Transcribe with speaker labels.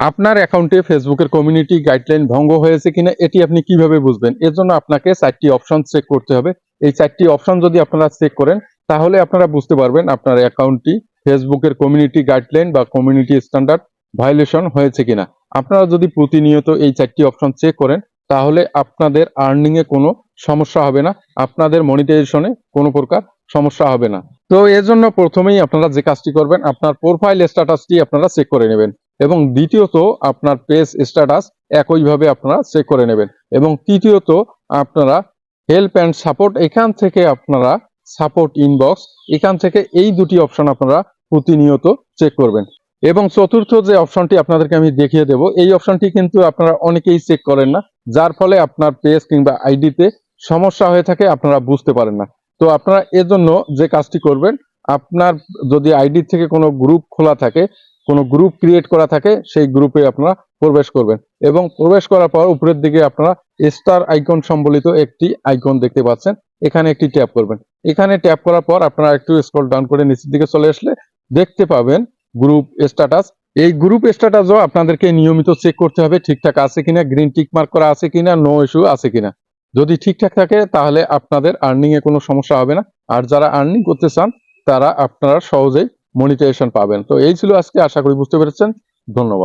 Speaker 1: আপনার অ্যাকাউন্টে ফেসবুকের কমিউনিটি গাইডলাইন ভঙ্গ হয়েছে কিনা, এটি আপনি কীভাবে বুঝবেন? এর জন্য আপনাকে চারটি অপশন চেক করতে হবে। এই চারটি অপশন যদি আপনারা চেক করেন, তাহলে আপনারা বুঝতে পারবেন আপনার অ্যাকাউন্টটি ফেসবুকের কমিউনিটি গাইডলাইন বা কমিউনিটি স্ট্যান্ডার্ড ভায়োলেশন হয়েছে কিনা। আপনারা যদি প্রতিনিয়ত এই চারটি অপশন চেক করেন, তাহলে আপনাদের আর্নিং এ কোনো সমস্যা হবে না, আপনাদের মনিটাইজেশনে কোনো প্রকার সমস্যা হবে না। তো এর জন্য প্রথমেই আপনারা যে কাজটি করবেন, আপনার প্রোফাইল স্ট্যাটাসটি আপনারা চেক করে নেবেন। এবং দ্বিতীয়ত আপনার পেজ স্ট্যাটাস একইভাবে আপনারা চেক করে নেবেন। এবং তৃতীয়ত আপনারা হেল্প অ্যান্ড সাপোর্ট এখান থেকে আপনারা সাপোর্ট ইনবক্স এখান থেকে এই দুটি অপশন আপনারা প্রতিনিয়ত চেক করবেন। এবং চতুর্থ যে অপশনটি আপনাদেরকে আমি দেখিয়ে দেব, এই অপশনটি কিন্তু আপনারা অনেকেই চেক করেন না, যার ফলে আপনার পেজ কিংবা আইডিতে সমস্যা হয়ে থাকে, আপনারা বুঝতে পারেন না। তো আপনারা এজন্য যে কাজটি করবেন, আপনার যদি আইডি থেকে কোনো গ্রুপ খোলা থাকে কোনো গ্রুপ ক্রিয়েট করা থাকে, সেই গ্রুপে আপনারা প্রবেশ করবেন। এবং প্রবেশ করার পর উপরের দিকে আপনারা স্টার আইকন সম্বলিত একটি আইকন দেখতে পাচ্ছেন। এখানে একটি ট্যাপ করবেন। এখানে ট্যাপ করার পর আপনারা একটু স্ক্রল ডাউন করে নিচের দিকে চলে আসলে দেখতে পাবেন গ্রুপ স্ট্যাটাস এই গ্রুপ স্ট্যাটাসও আপনাদেরকে নিয়মিত চেক করতে হবে, ঠিকঠাক আছে কিনা গ্রিন টিক মার্ক করা আছে কিনা নো ইস্যু আছে কিনা। যদি ঠিকঠাক থাকে, তাহলে আপনাদের আর্নিং এ কোনো সমস্যা হবে না। আর যারা আর্নিং করতে চান, তারা আপনারা সহজেই মনিটাইজেশন পাবেন। তো এই ছিল আজকে আশা করি বুঝতে পেরেছেন। ধন্যবাদ।